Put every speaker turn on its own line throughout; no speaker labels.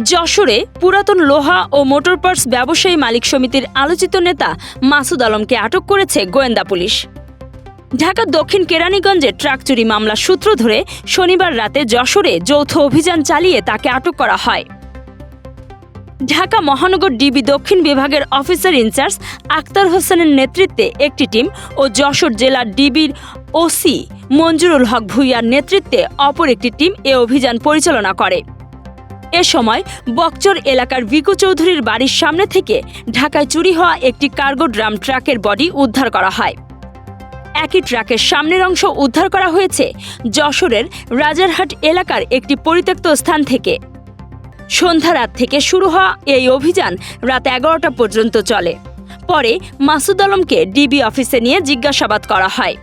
যশোরে পুরাতন লোহা ও মোটর পার্টস ব্যবসায়ী মালিক সমিতির আলোচিত নেতা মাসুদ আলমকে আটক করেছে গোয়েন্দা পুলিশ। ঢাকা দক্ষিণ কেরানীগঞ্জে ট্রাক চুরি মামলা সূত্র ধরে শনিবার রাতে যশোরে যৌথ অভিযান চালিয়ে তাকে আটক করা হয়। ঢাকা মহানগর ডিবি দক্ষিণ বিভাগের অফিসার ইনচার্জ আক্তার হোসেনের নেতৃত্বে একটি টিম ও যশোর জেলার ডিবির ওসি মঞ্জুরুল হক ভুইয়ার নেতৃত্বে অপর একটি টিম এ অভিযান পরিচালনা করে। এ সময় বকচর এলাকার ভিকু চৌধুরীর বাড়ির সামনে থেকে ঢাকায় চুরি হওয়া একটি কার্গো ড্রাম ট্রাকের বডি উদ্ধার করা হয়। একই ট্রাকের সামনের অংশ উদ্ধার করা হয়েছে যশোরের রাজারহাট এলাকার একটি পরিত্যক্ত স্থান থেকে। সন্ধ্যা রাত থেকে শুরু হওয়া এই অভিযান রাত এগারোটা পর্যন্ত চলে। পরে মাসুদ আলমকে ডিবি অফিসে নিয়ে জিজ্ঞাসাবাদ করা হয়।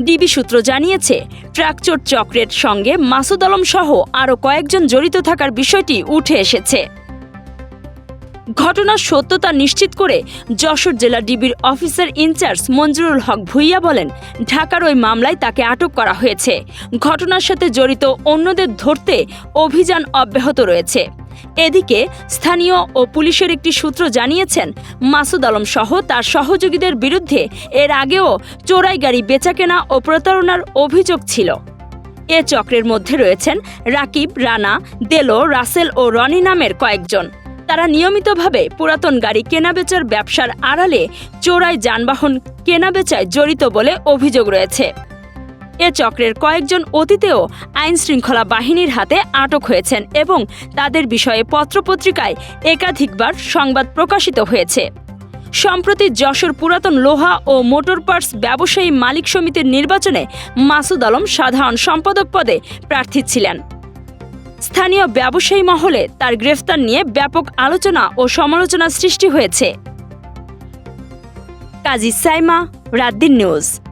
ডিবি সূত্র জানিয়েছে ট্রাকচোর চক্রের সঙ্গে মাসুদ আলম সহ আরও কয়েকজন জড়িত থাকার বিষয়টি উঠে এসেছে। ঘটনার সত্যতা নিশ্চিত করে যশোর জেলা ডিবির অফিসার ইনচার্জ মঞ্জুরুল হক ভুইয়া বলেন, ঢাকার ওই মামলায় তাকে আটক করা হয়েছে। ঘটনার সাথে জড়িত অন্যদের ধরতে অভিযান অব্যাহত রয়েছে। এদিকে স্থানীয় ও পুলিশের একটি সূত্র জানিয়েছেন, মাসুদ আলম সহ তার সহযোগীদের বিরুদ্ধে এর আগেও চোরাই গাড়ি বেচাকেনা ও প্রতারণার অভিযোগ ছিল। এ চক্রের মধ্যে রয়েছেন রাকিব, রানা, দেলো, রাসেল ও রনি নামের কয়েকজন। তারা নিয়মিতভাবে পুরাতন গাড়ি কেনাবেচার ব্যবসার আড়ালে চোরাই যানবাহন কেনাবেচায় জড়িত বলে অভিযোগ রয়েছে। এ চক্রের কয়েকজন অতীতেও আইন শৃঙ্খলা বাহিনীর হাতে আটক হয়েছেন এবং তাদের বিষয়ে পত্রপত্রিকায় একাধিকবার সংবাদ প্রকাশিত হয়েছে। সম্প্রতি যশোর পুরাতন লোহা ও মোটর পার্টস ব্যবসায়ী মালিক সমিতির নির্বাচনে মাসুদ আলম সাধারণ সম্পাদক পদে প্রার্থী ছিলেন। স্থানীয় ব্যবসায়ী মহলে তার গ্রেফতার নিয়ে ব্যাপক আলোচনা ও সমালোচনা সৃষ্টি হয়েছে। কাজী সাইমা রাদ্দিন নিউজ।